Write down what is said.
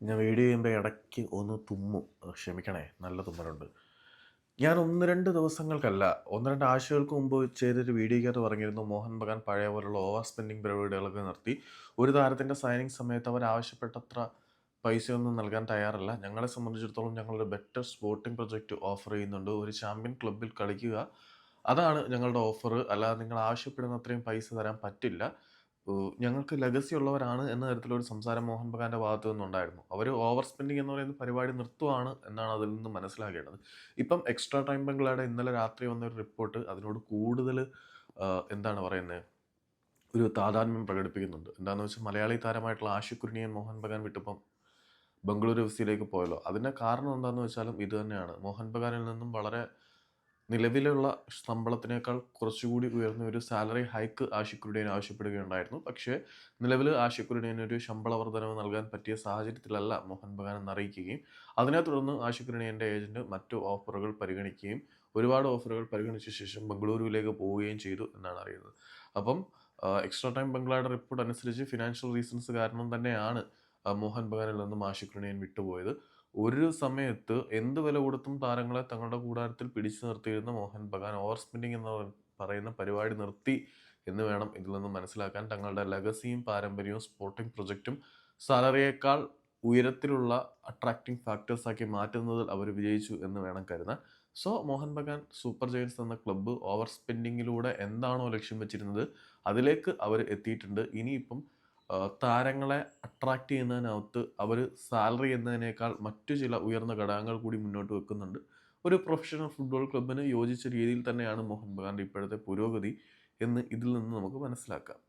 ഞാൻ വീഡിയോ ചെയ്യുമ്പോൾ ഇടയ്ക്ക് ഒന്ന് തുമ്മും. ക്ഷമിക്കണേ നല്ല തുമ്മലുണ്ട്. ഞാൻ ഒന്ന് രണ്ട് ദിവസങ്ങൾക്കല്ല ഒന്ന് രണ്ട് ആഴ്ചകൾക്ക് മുമ്പ് ചെയ്തൊരു വീഡിയോയ്ക്കകത്ത് പറഞ്ഞിരുന്നു മോഹൻ ബഗാൻ പഴയ പോലുള്ള ഓവർ സ്പെൻഡിങ് പരിപാടികളൊക്കെ നിർത്തി. ഒരു താരത്തിന്റെ സൈനിങ് സമയത്ത് അവർ ആവശ്യപ്പെട്ടത്ര പൈസയൊന്നും നൽകാൻ തയ്യാറല്ല. ഞങ്ങളെ സംബന്ധിച്ചിടത്തോളം ഞങ്ങളൊരു ബെറ്റർ സ്പോർട്ടിംഗ് പ്രൊജക്റ്റ് ഓഫർ ചെയ്യുന്നുണ്ട്. ഒരു ചാമ്പ്യൻ ക്ലബിൽ കളിക്കുക അതാണ് ഞങ്ങളുടെ ഓഫർ അല്ലാതെ നിങ്ങൾ ആവശ്യപ്പെടുന്ന അത്രയും പൈസ തരാൻ പറ്റില്ല. ഞങ്ങൾക്ക് ലഗസി ഉള്ളവരാണ് എന്ന തരത്തിലൊരു സംസാരം മോഹൻ ബഗാന്റെ ഭാഗത്തു നിന്നുണ്ടായിരുന്നു. അവർ ഓവർ സ്പെൻഡിങ് എന്ന് പറയുന്ന പരിപാടി നിർത്തുവാണ് എന്നാണ് അതിൽ നിന്ന് മനസ്സിലാക്കേണ്ടത് ഇപ്പം എക്സ്ട്രാ ടൈം ബംഗ്ലാടെ ഇന്നലെ രാത്രി വന്ന ഒരു റിപ്പോർട്ട് അതിനോട് കൂടുതൽ എന്താണ് പറയുന്നത് ഒരു താതാത്മ്യം പ്രകടിപ്പിക്കുന്നുണ്ട്. എന്താണെന്ന് വെച്ചാൽ മലയാളി താരമായിട്ടുള്ള ആഷിഖ് കുരുണിയൻ മോഹൻ ബഗാൻ വിട്ടിപ്പം ബംഗളൂരു എഫ് സിയിലേക്ക് പോയല്ലോ. അതിന്റെ കാരണം എന്താണെന്ന് വെച്ചാലും ഇത് തന്നെയാണ്. മോഹൻ ബഗാനിൽ നിന്നും വളരെ നിലവിലുള്ള ശമ്പളത്തിനേക്കാൾ കുറച്ചുകൂടി ഉയർന്ന ഒരു സാലറി ഹൈക്ക് ആഷിഖുരുടേൻ ആവശ്യപ്പെടുകയുണ്ടായിരുന്നു. പക്ഷേ നിലവിൽ ആഷിഖുരുടേന് ഒരു ശമ്പള വർധനവ് നൽകാൻ പറ്റിയ സാഹചര്യത്തിലല്ല മോഹൻ ബഗാൻ എന്ന് അറിയിക്കുകയും അതിനെ തുടർന്ന് ആഷിഖുരുടേന്റെ ഏജന്റ് മറ്റു ഓഫറുകൾ പരിഗണിക്കുകയും ഒരുപാട് ഓഫറുകൾ പരിഗണിച്ച ശേഷം ബംഗളൂരുവിലേക്ക് പോവുകയും ചെയ്തു എന്നാണ് അറിയുന്നത്. അപ്പം എക്സ്ട്രാ ടൈം ബംഗ്ലായുടെ റിപ്പോർട്ട് അനുസരിച്ച് ഫിനാൻഷ്യൽ റീസൺസ് കാരണം തന്നെയാണ് മോഹൻ ബഗാനിൽ നിന്നും ആഷിഖുരുണിയൻ വിട്ടുപോയത്. ഒരു സമയത്ത് എന്ത് വില കൊടുത്തും താരങ്ങളെ തങ്ങളുടെ കൂടാരത്തിൽ പിടിച്ചു നിർത്തിയിരുന്ന മോഹൻ ബഗാൻ ഓവർ സ്പെൻഡിങ് എന്ന് പറയുന്ന പരിപാടി നിർത്തി എന്ന് വേണം ഇതിൽ നിന്ന് മനസ്സിലാക്കാൻ. തങ്ങളുടെ ലെഗസിയും പാരമ്പര്യവും സ്പോർട്ടിംഗ് പ്രൊജക്റ്റും സാലറിയേക്കാൾ ഉയരത്തിലുള്ള അട്രാക്റ്റിംഗ് ഫാക്ടേഴ്സ് ആക്കി മാറ്റുന്നതിൽ അവർ വിജയിച്ചു എന്ന് വേണം കരുതാൻ. So Mohun Bagan super giants എന്ന ക്ലബ്ബ് ഓവർ സ്പെൻഡിങ്ങിലൂടെ എന്താണോ ലക്ഷ്യം വെച്ചിരുന്നത് അതിലേക്ക് അവർ എത്തിയിട്ടുണ്ട്. ഇനിയിപ്പം താരങ്ങളെ അട്രാക്റ്റ് ചെയ്യുന്നതിനകത്ത് അവർ സാലറി എന്നതിനേക്കാൾ മറ്റു ചില ഉയർന്ന ഘടകങ്ങൾ കൂടി മുന്നോട്ട് വെക്കുന്നുണ്ട്. ഒരു പ്രൊഫഷണൽ ഫുട്ബോൾ ക്ലബിന് യോജിച്ച രീതിയിൽ തന്നെയാണ് മോഹൻ ബഗാന്റെ ഇപ്പോഴത്തെ പുരോഗതി എന്ന് ഇതിൽ നിന്ന് നമുക്ക് മനസ്സിലാക്കാം.